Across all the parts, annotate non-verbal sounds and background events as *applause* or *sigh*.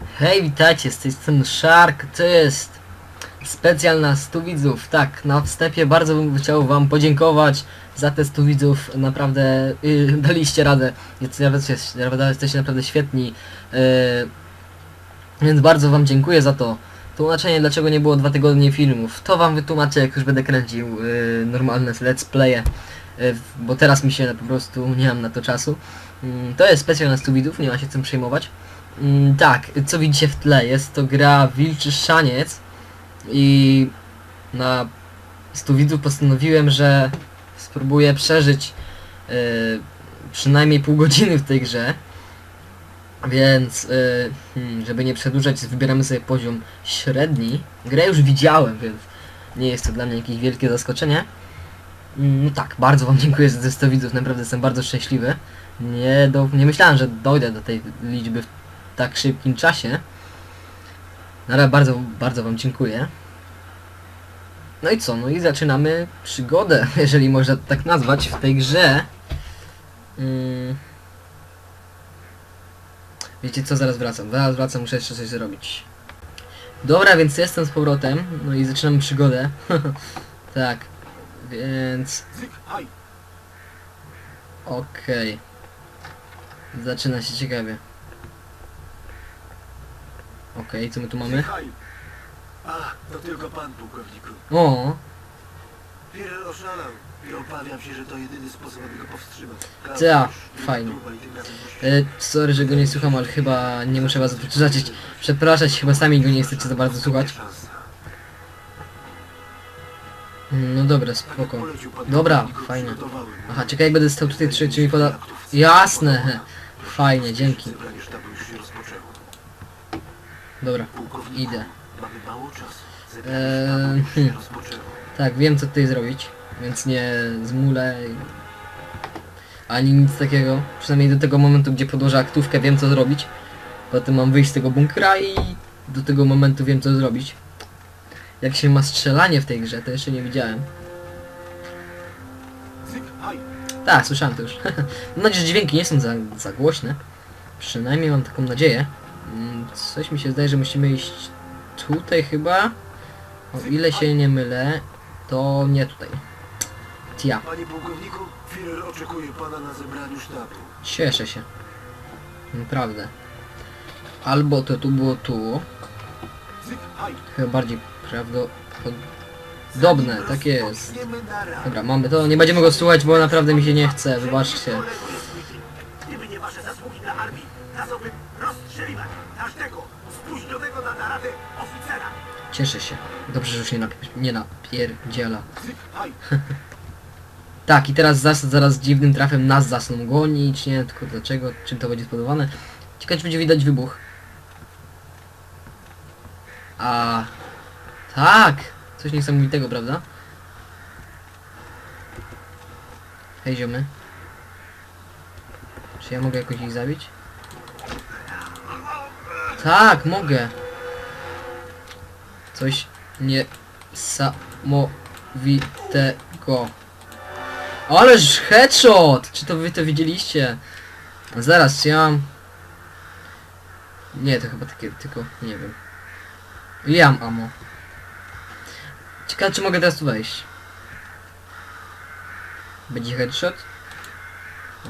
Hej, witajcie, z tej strony Shark, to jest specjal na 100 widzów. Tak, na wstępie bardzo bym chciał wam podziękować za te 100 widzów, naprawdę yy, *laughs* daliście radę, jesteście naprawdę świetni, yy, więc bardzo wam dziękuję za to. Tłumaczenie, dlaczego nie było dwa tygodnie filmów, to wam wytłumaczę, jak już będę kręcił yy, normalne let's playe, yy, bo teraz mi się po prostu nie mam na to czasu. Yy, to jest specjal na 100 widzów, nie ma się czym przejmować. Mm, tak, co widzicie w tle, jest to gra Wilczy Szaniec i na 100 widzów postanowiłem, że spróbuję przeżyć yy, przynajmniej pół godziny w tej grze. Więc, yy, żeby nie przedłużać, wybieramy sobie poziom średni. Grę już widziałem, więc nie jest to dla mnie jakieś wielkie zaskoczenie. Mm, No tak, bardzo Wam *laughs* dziękuję za te 100 widzów, naprawdę jestem bardzo szczęśliwy. Nie, do, nie myślałem, że dojdę do tej liczby w tak szybkim czasie. No ale bardzo, bardzo Wam dziękuję. No i co? No i zaczynamy przygodę, *laughs* jeżeli można tak nazwać, w tej grze. Mm. Wiecie co? Zaraz wracam. Zaraz wracam, muszę jeszcze coś zrobić. Dobra, więc jestem z powrotem. No i zaczynamy przygodę. *laughs* tak. Więc... Okej. Zaczyna się ciekawie. Okej, co my tu mamy? Zyk, haj! A, to tylko pan, pułkowniku. O, Firer oszalał i obawiam się, że to jedyny sposób, aby go powstrzymać. Ta, fajnie. Tym razem musi- e, sorry, że go nie słucham, ale chyba nie muszę was zacząć przepraszać, chyba sami go nie chcecie za bardzo słuchać. Szansa. No dobra, spoko. jak polecił pan Dobra, pułkowniku, fajnie. przygotowałem. Aha, czekaj, jak będę stał tutaj, czy, czy mi poda... Jasne, fajnie, dzięki. Zebranie sztabu już się rozpoczęło. Dobra, idę. mamy mało czasu. Eee, hmm. *laughs* Tak, wiem co tutaj zrobić, więc nie zmulę ani nic takiego. Przynajmniej do tego momentu, gdzie podłożę aktówkę, wiem co zrobić. Potem mam wyjść z tego bunkra i do tego momentu wiem co zrobić. Jak się ma strzelanie w tej grze, to jeszcze nie widziałem. Tak, słyszałem to już. *laughs* Mam nadzieję, że dźwięki nie są za, za głośne. Przynajmniej mam taką nadzieję. Mm, Coś mi się zdaje, że musimy iść tutaj chyba. O ile się nie mylę, to nie tutaj. Tia, Panie pułkowniku, Firer oczekuje pana na zebraniu sztabu. cieszę się. Naprawdę. Albo to tu było tu. Zyk, haj! Chyba bardziej prawdopodobne, tak jest. Rozpoczniemy. Dobra, mamy to. Nie będziemy go słuchać, bo naprawdę mi się nie chce. Wybaczcie. Spóźnionego na naradę oficera. Cieszę się. Dobrze, że już nie, napier nie napierdziela. *laughs* Tak, i teraz zas zaraz dziwnym trafem nas zasną gonić, nie tylko dlaczego, czym to będzie spowodowane. Ciekawe, czy będzie widać wybuch. A, tak! Coś niesamowitego, prawda? Hej ziomy. Czy ja mogę jakoś ich zabić? Tak, mogę. Coś niesamowitego. Ależ headshot! Czy to wy to widzieliście? Zaraz, ja mam... Nie, to chyba takie, tylko, nie wiem. Ile ammo? Ciekawe, czy mogę teraz tu wejść. Będzie headshot?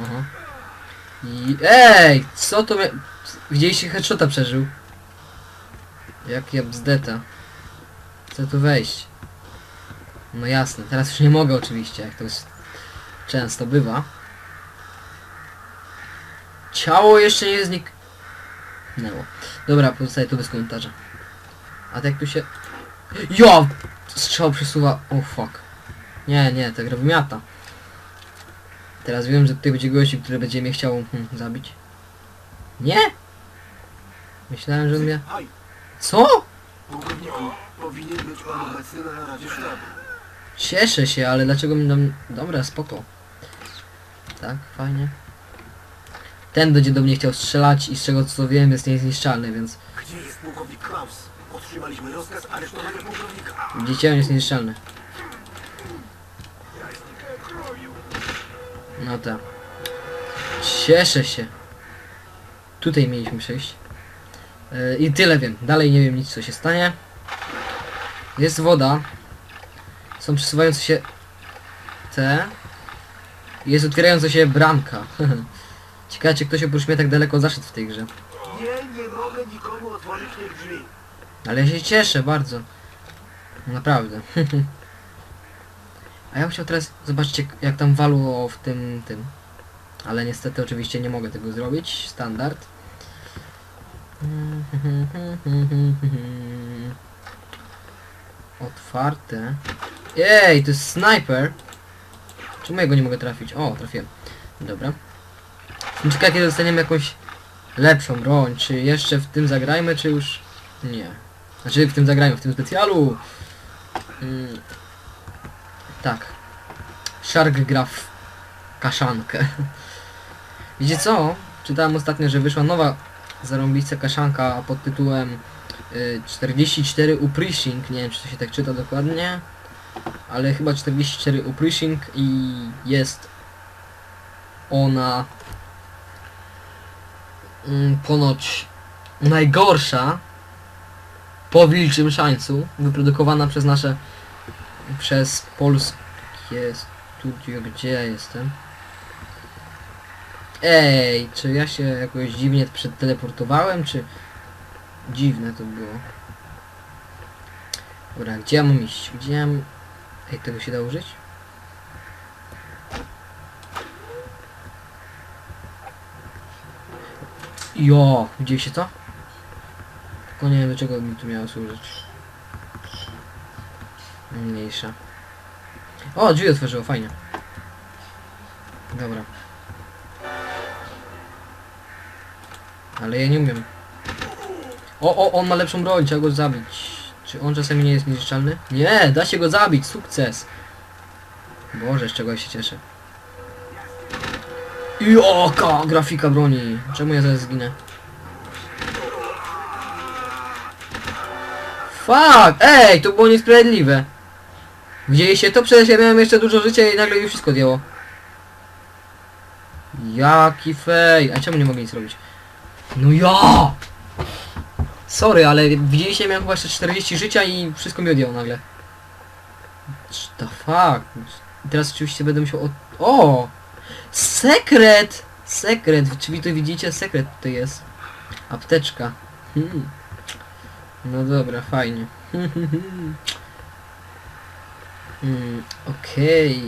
Aha. I... Ej! Co to. Widzieliście headshota przeżył? Jak ja bzdeta. Chcę tu wejść. No jasne, teraz już nie mogę oczywiście, jak to jest często bywa. Ciało jeszcze nie zniknęło. Dobra, pozostaje tu bez komentarza. A tak tu się... Jo! Strzał przesuwa... Oh fuck. Nie, nie, ta gra wymiata. Teraz wiem, że tutaj będzie gości, który będzie mnie chciał hmm, zabić. Nie? Myślałem, że on mnie... Co? Pułkowniku, powinien być pan obecny na naradzie sztabu. Cieszę się, ale dlaczego mi dam... Dobra, spoko. Tak, fajnie. Ten będzie do mnie chciał strzelać i z czego co wiem jest niezniszczalny, więc Gdzie jest pułkownik Klaus? Otrzymaliśmy rozkaz aresztowania pułkownika. widzicie, on jest niezniszczalny. No tak. Cieszę się. Tutaj mieliśmy przejść. I tyle wiem. Dalej nie wiem nic co się stanie. Jest woda. Są przesuwające się te. Jest otwierająca się bramka. *laughs* Ciekawe czy ktoś oprócz mnie tak daleko zaszedł w tej grze. Nie, nie mogę nikomu otworzyć tych drzwi. Ale ja się cieszę bardzo. Naprawdę. *laughs* A ja bym chciał teraz zobaczyć jak, jak tam walło w tym tym. Ale niestety oczywiście nie mogę tego zrobić. Standard. Otwarte. Ej, to jest sniper. Czemu ja go nie mogę trafić? O, trafiłem. Dobra. Ciekaw kiedy dostaniemy jakąś lepszą broń. Czy jeszcze w tym zagrajmy, czy już... Nie. Znaczy w tym zagrajmy, w tym specjalu. Mm, tak. Shark gra w kaszankę. *laughs* Wiecie co? Czytałem ostatnio, że wyszła nowa zarąbista kaszanka pod tytułem y, 44 Uprishing. Nie wiem, czy to się tak czyta dokładnie. Ale chyba 44 Uprishing i jest ona mm, ponoć najgorsza po Wilczym Szańcu, wyprodukowana przez nasze, przez polskie studio, gdzie ja jestem? Ej, czy ja się jakoś dziwnie przedteleportowałem, czy dziwne to było? Dobra, gdzie ja mam iść? Gdzie ja mam... Ej, tego się da użyć? Jo, widzieliście to? Tylko nie wiem do czego mi tu miało służyć. Mniejsza. O, drzwi otworzyło, fajnie. Dobra. Ale ja nie umiem. O, o, on ma lepszą broń, trzeba go zabić. Czy on czasami nie jest niezniszczalny? Nie, da się go zabić, sukces. Boże, z czego ja się cieszę. I oka, grafika broni. Czemu ja zaraz zginę? Fuck! Ej, to było niesprawiedliwe. Widzieliście to? Przecież ja miałem jeszcze dużo życia i nagle mi wszystko odjęło. Jaki fej. A czemu nie mogę nic robić? No ja! Sorry, ale widzieliście, miałem chyba jeszcze 40 życia i wszystko mi odjęło nagle. What the fuck? Teraz oczywiście będę musiał od... O! Sekret! Sekret! Czy wy to widzicie? Sekret tutaj jest. Apteczka. Hmm. No dobra, fajnie. *laughs* Hmm, Okej.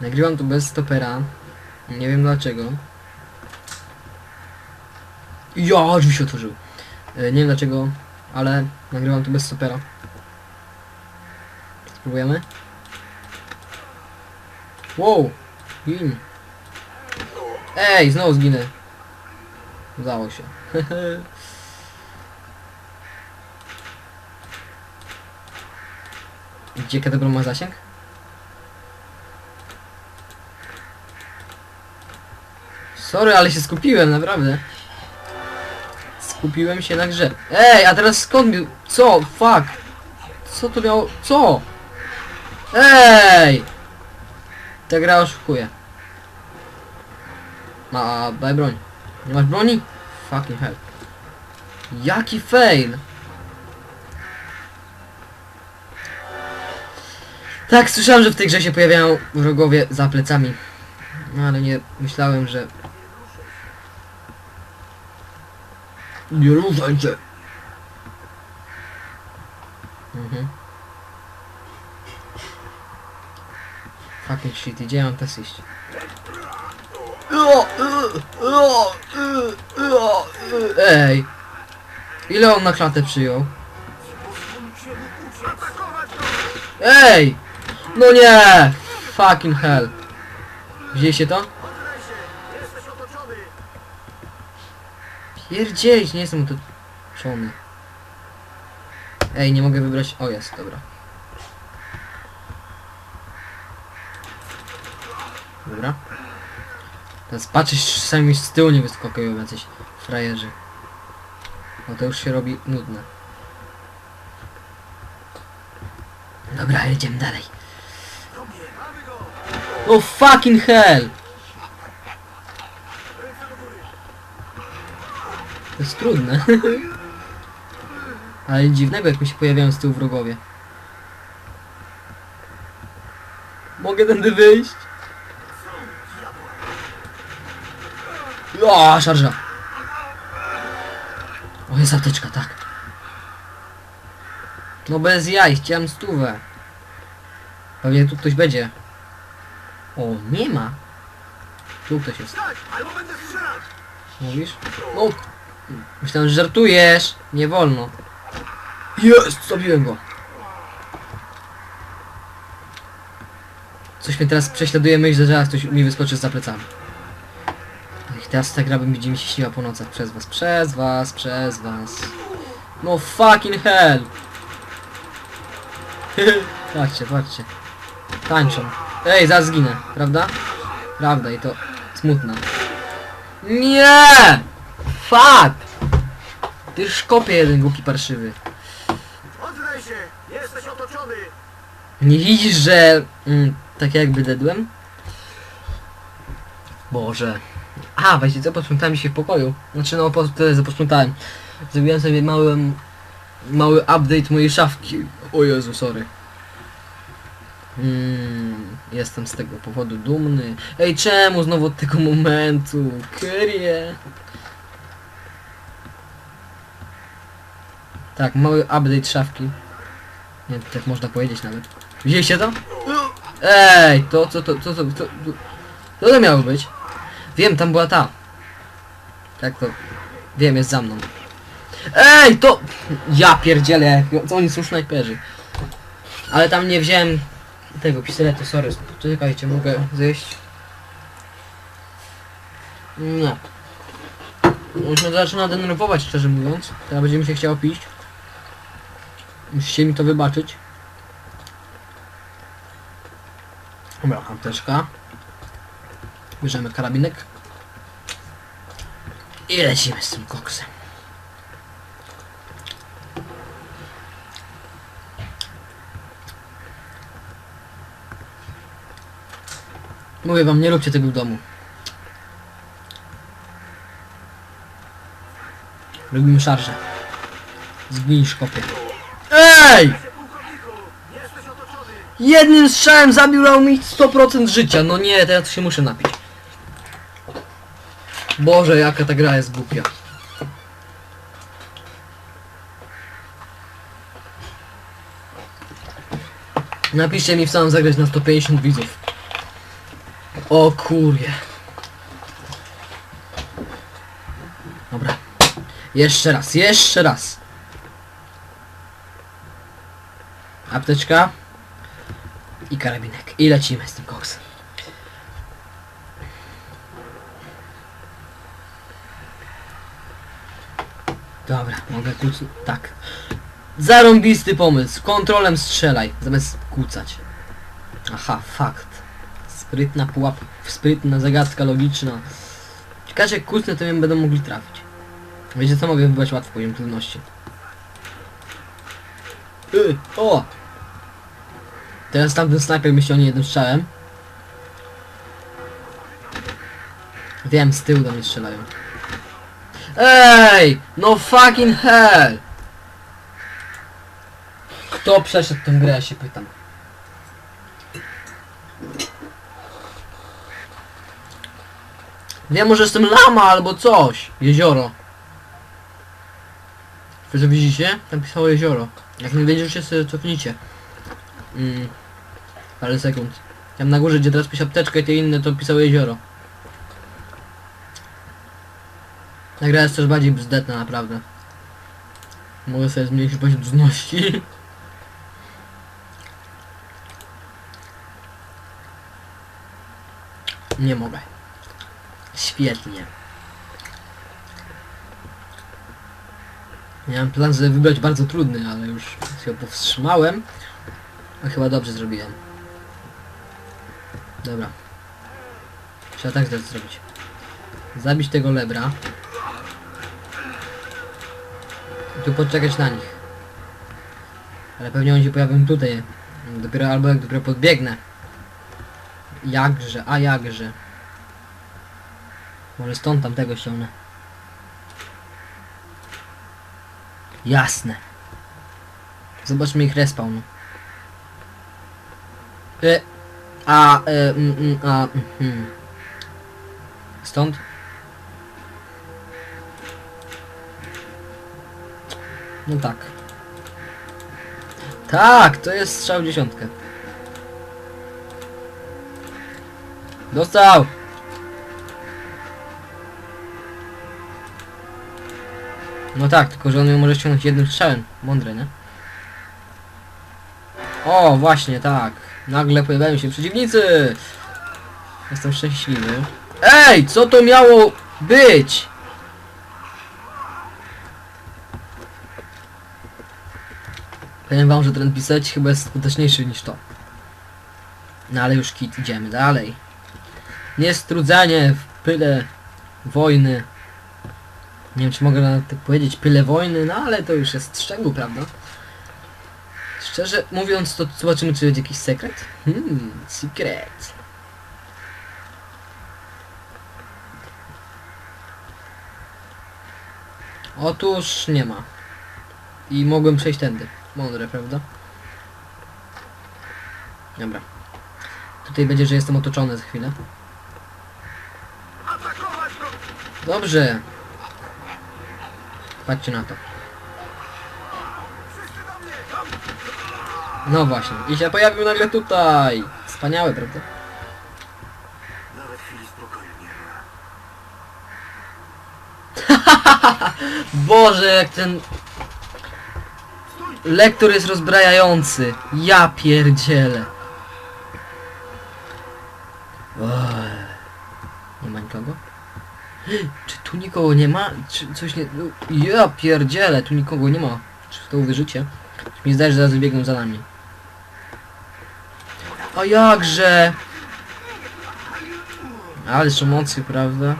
Nagrywam tu bez stopera. Nie wiem dlaczego. Ja, drzwi się otworzyły. E, Nie wiem dlaczego, ale nagrywam tu bez stopera. Spróbujemy? Wow! Gin. Ej, znowu zginę. Udało się. *laughs* Gdzie kadebro ma zasięg? Sorry, ale się skupiłem, naprawdę. Skupiłem się na grze. Ej, a teraz skąd mi... Co? Fuck! Co to miało... Co? Ej! Ta gra oszukuje. Ma, daj broń. Nie masz broni? Fucking hell. Jaki fail! Tak, słyszałem, że w tej grze się pojawiają wrogowie za plecami. No ale nie myślałem, że... Nie ruszaj się! Mhm. Fucking shit, gdzie mam teraz iść? Ej! Ile on na klatę przyjął? Ej! No nie! Fucking hell. Widzieliście to? Oddaj się! Jesteś otoczony! Pierdzielić, nie jestem otoczony. Ej, nie mogę wybrać... O, jest, dobra. Dobra. Teraz patrzeć, czasami z tyłu nie wyskakują jacyś frajerzy. No to już się robi nudne. Dobra, jedziemy dalej. Go! Oh fucking hell! Ręce do góry! To jest trudne. *laughs* Ale dziwnego jak mi się pojawiają z tyłu wrogowie. Mogę tędy wyjść? O, szarża. O, jest apteczka, tak. No bez jaj, chciałem stówę. Pewnie tu ktoś będzie. O, nie ma. Tu ktoś jest. Mówisz? No. Myślałem, że żartujesz. Nie wolno. Jest! Zabiłem go. Coś mnie teraz prześladuje myśl, że zaraz ktoś mi wyskoczy za plecami. Teraz ta gra będzie mi się śniła po nocach przez was. Przez was, przez was. No fucking hell! *laughs* patrzcie, patrzcie. Tańczą. Ej, zaraz zginę, prawda? Prawda i to smutna. Nie! Fuck! Ty szkopie jeden głupi parszywy. Oddaj się! Jesteś otoczony! Nie widzisz, że... Mm, tak jakby dedłem? Boże. A, właśnie co, posprzątałem się w pokoju. Znaczy no, po tyle posprzątałem. Zrobiłem sobie mały... Mały update mojej szafki. O Jezu, sorry. Mm, jestem z tego powodu dumny. Ej, czemu znowu od tego momentu? Kyrie. Tak, mały update szafki. Nie, tak można powiedzieć nawet. Widzieliście to? Ej, to co to, to, to, to, to, to, miało być? Wiem, tam była ta. Tak to, wiem, jest za mną. Ej, to... Ja pierdzielę, co oni są snajperzy. Ale tam nie wziąłem tego pistoletu, sorry. Czekajcie, mogę zejść? Nie. Już mnie zaczyna denerwować, szczerze mówiąc. Teraz będzie mi się chciało pić. Musicie mi to wybaczyć. Dobra, apteczka. Bierzemy karabinek. I lecimy z tym koksem. Mówię wam, nie róbcie tego w domu. Robimy szarże. Zgnij szkopie. EJ! Jednym strzałem zabił mi 100% życia. No nie, teraz się muszę napić. Boże, jaka ta gra jest głupia. Napiszcie mi w samym zagrać na 150 widzów. O kurje. Dobra. Jeszcze raz, jeszcze raz. Apteczka i karabinek. I lecimy z tym koksem. Dobra, mogę kuc... Tak. Zarąbisty pomysł. Kontrolem strzelaj, zamiast kucać. Aha, fakt. Sprytna pułap... Sprytna zagadka logiczna. Ciekawe jak kucnę, to mnie będą mogli trafić. Wiecie co, mogę wybrać łatwo poziom trudności. Yy, o! Teraz tamten snajper myśli o nie jednym strzałem. Wiem, z tyłu do mnie strzelają. Ej! No fucking hell! Kto przeszedł tę grę, ja się pytam. Wiem, może jestem lama albo coś. Jezioro. Wy to widzicie? Tam pisało jezioro. Jak nie będziecie sobie cofnijcie. Mm. Parę sekund. Tam na górze, gdzie teraz pisze apteczka i te inne, to pisało jezioro. Ta gra jest też bardziej bzdetna, naprawdę. Mogę sobie zmniejszyć poziom trudności. *laughs* Nie mogę. Świetnie. Miałem plan, żeby wybrać bardzo trudny, ale już się powstrzymałem. A chyba dobrze zrobiłem. Dobra. Trzeba tak też zrobić. Zabić tego lebra. I tu poczekać na nich. Ale pewnie oni się pojawią tutaj. Dopiero albo jak dopiero podbiegnę. Jakże, a jakże. Może stąd tamtego ściągnę. Jasne. Zobaczmy ich respawn. E, a, e, mm, mm, a, mhm. Stąd? No tak. Tak, to jest strzał dziesiątkę. Dostał! No tak, tylko że on ją może ściągnąć jednym strzałem. Mądre, nie? O, właśnie, tak. Nagle pojawiają się przeciwnicy! Jestem szczęśliwy. Ej, co to miało być? Powiem wam, że ten pisać chyba jest skuteczniejszy niż to. No ale już kit, idziemy dalej. Niestrudzanie w pyle wojny. Nie wiem, czy mogę tak powiedzieć pyle wojny, no ale to już jest szczegół, prawda? Szczerze mówiąc, to zobaczymy, czy będzie jakiś sekret. Hmm, secret. Otóż nie ma. I mogłem przejść tędy. Mądre, prawda? Dobra. Tutaj będzie, że jestem otoczony za chwilę. Dobrze. Patrzcie na to. No właśnie. I się pojawił nagle tutaj. Wspaniałe, prawda? Nawet chwili spokoju nie ma. *laughs* Boże, jak ten lektor jest rozbrajający. Ja pierdzielę. Nie ma nikogo? *gasps* Czy tu nikogo nie ma? Czy coś nie... no, Ja pierdzielę, tu nikogo nie ma. Czy w to uwierzycie? Mi zdaje, że zaraz biegną za nami. A jakże? Ależ emocji, prawda?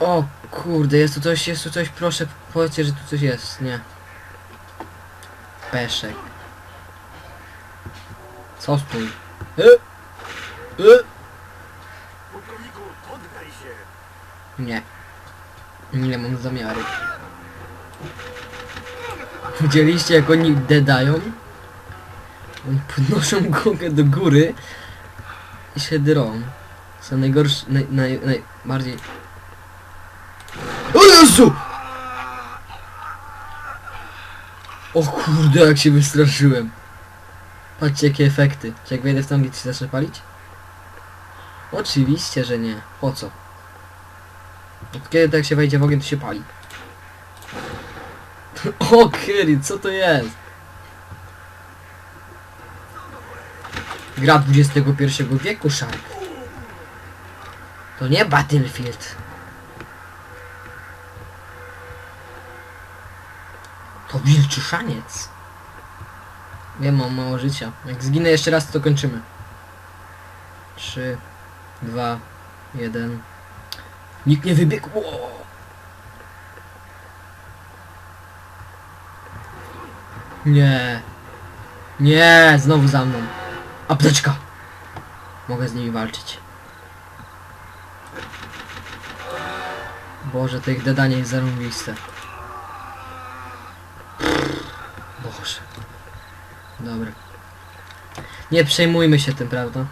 O kurde, jest tu coś, jest tu coś, proszę powiedzcie, że tu coś jest, nie. Peszek. Co stój? Poddaj się! Nie. Nie mam zamiaru. Widzieliście jak oni dedają? Oni podnoszą głowę do góry i się drą. Są najgorsze, naj, naj, najbardziej... O Jezu! O kurde, jak się wystraszyłem. Patrzcie jakie efekty. Czy jak wejdę w tam, gdzie się zacznie palić? Oczywiście, że nie. Po co? Od kiedy tak się wejdzie w ogień, to się pali. *laughs* O Kyri, co to jest? Gra XXI wieku, Shark. To nie Battlefield. To wilczy szaniec. Wiem, mam mało życia. Jak zginę jeszcze raz, to kończymy. 3, 2, 1. Nikt nie wybiegł. Nie. Nie, znowu za mną. Apteczka. Mogę z nimi walczyć. Boże, to ich dedanie jest zarąbiste. Boże. Dobra. Nie przejmujmy się tym, prawda?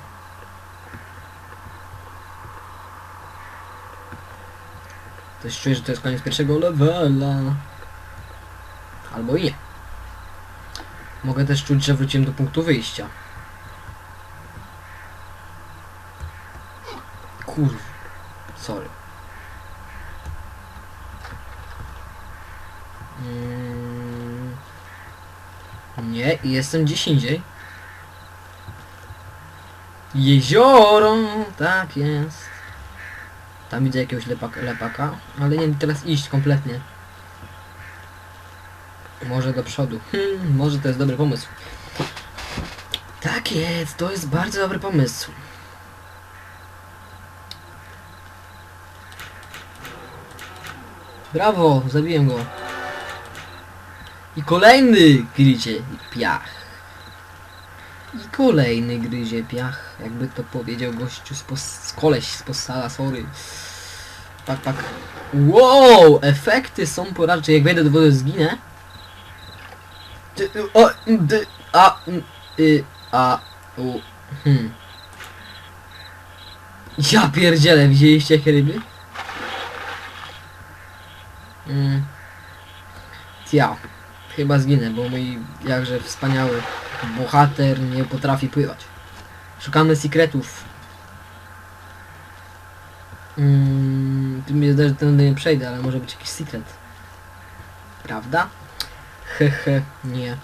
Coś czuję, że to jest koniec pierwszego levela. Albo i nie. Mogę też czuć, że wróciłem do punktu wyjścia. Kurw. Sorry. Mm. Nie, jestem gdzieś indziej. Jezioro, tak jest. Tam widzę jakiegoś lepaka, lepaka, ale nie teraz iść kompletnie. Może do przodu. Hmm, może to jest dobry pomysł. Tak jest, to jest bardzo dobry pomysł. Brawo, zabiłem go. I kolejny gryzie piach. I kolejny gryzie piach. Jakby to powiedział gościu z, pos z koleś z postala, sorry. Pak, pak. Wow, efekty są porażcze. Jak wejdę do wody zginę. O, a, y, a, u, hmm. Ja pierdzielę, widzieliście jakie ryby? Mm. Ja, chyba zginę, bo mój jakże wspaniały bohater nie potrafi pływać. Szukamy sekretów. Mm, tu mi zdaje, że tędy nie przejdę, ale może być jakiś sekret. Prawda? Hehe, nie.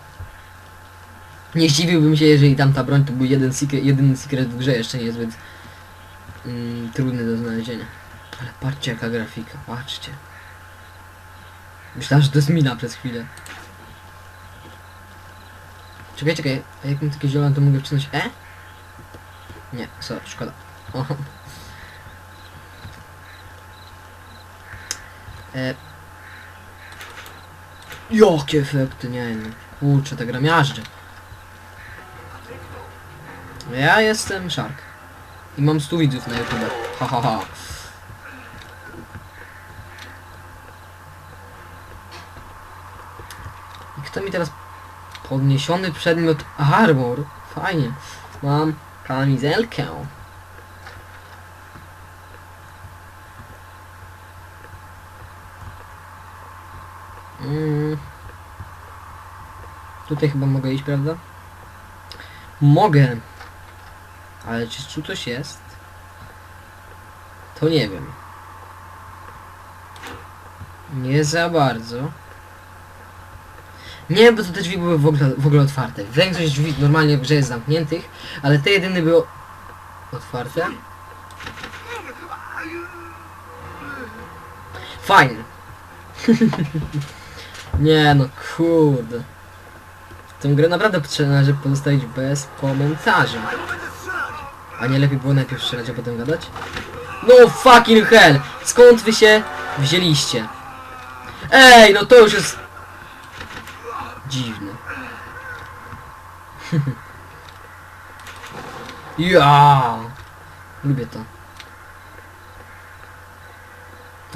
Nie zdziwiłbym się, jeżeli tamta broń to był jeden secret, jedyny secret w grze, jeszcze niezbyt mm, trudny do znalezienia. Ale patrzcie jaka grafika, patrzcie. Myślałem, że to jest mina przez chwilę. Czekaj, czekaj, a jak mam takie zielone, to mogę wcisnąć E? Nie, sorry, szkoda. O. E. Jakie efekty, nie no. Kurczę, ta gra miażdży. Ja jestem Shark. I mam 100 widzów na YouTube. Ha ha ha. Kto mi teraz... Podniesiony przedmiot armor. Fajnie. Mam kamizelkę. Mm. Tutaj chyba mogę iść, prawda? Mogę. Ale czy tu coś jest? To nie wiem. Nie za bardzo. Nie, bo to te drzwi były w ogóle, w ogóle otwarte. Większość drzwi normalnie w grze jest zamkniętych, ale te jedyne były otwarte. Fajne. *laughs* nie no, kurde. Tę grę naprawdę należy pozostawić bez strzelać! A nie lepiej było najpierw strzelać, a potem gadać? No fucking hell! Skąd wy się wzięliście? Ej, no to już jest... Dziwne. *laughs* ja. Lubię to.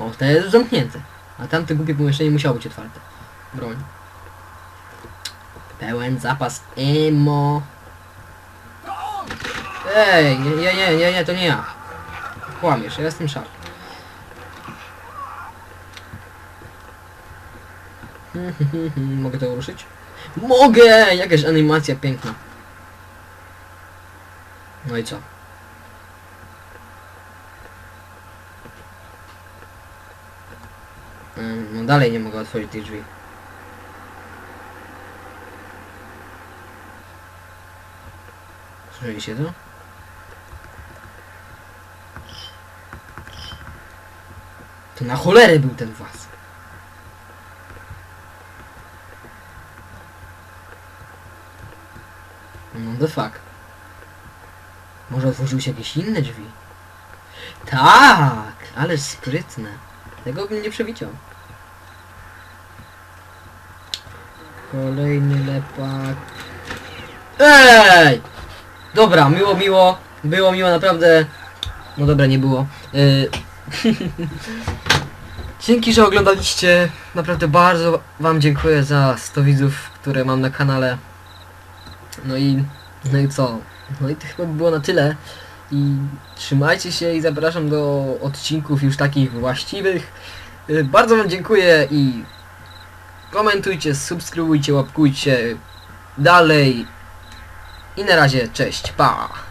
O, to jest zamknięte. A tamte głupie pomieszczenie musiało być otwarte. Broń. Pełen zapas emo. Ej, nie, nie, nie, nie, to nie ja. Kłamiesz, ja jestem szarp. *laughs* Mogę to ruszyć? Mogę! Jakaś animacja piękna. No i co? No dalej nie mogę otworzyć tych drzwi. Słyszeliście to? To na cholerę był ten włas. The fuck. Może otworzyły się jakieś inne drzwi? Tak, ale sprytne. Tego bym nie przewidział. Kolejny lepak. Ej! Dobra, miło, miło. Było miło, naprawdę. No dobra, nie było. Y, *laughs* Dzięki, że oglądaliście. Naprawdę bardzo Wam dziękuję za 100 widzów, które mam na kanale. No i, no i co? No i to chyba by było na tyle. I trzymajcie się i zapraszam do odcinków już takich właściwych. Y, Bardzo Wam dziękuję i komentujcie, subskrybujcie, łapkujcie dalej. I na razie, cześć, pa!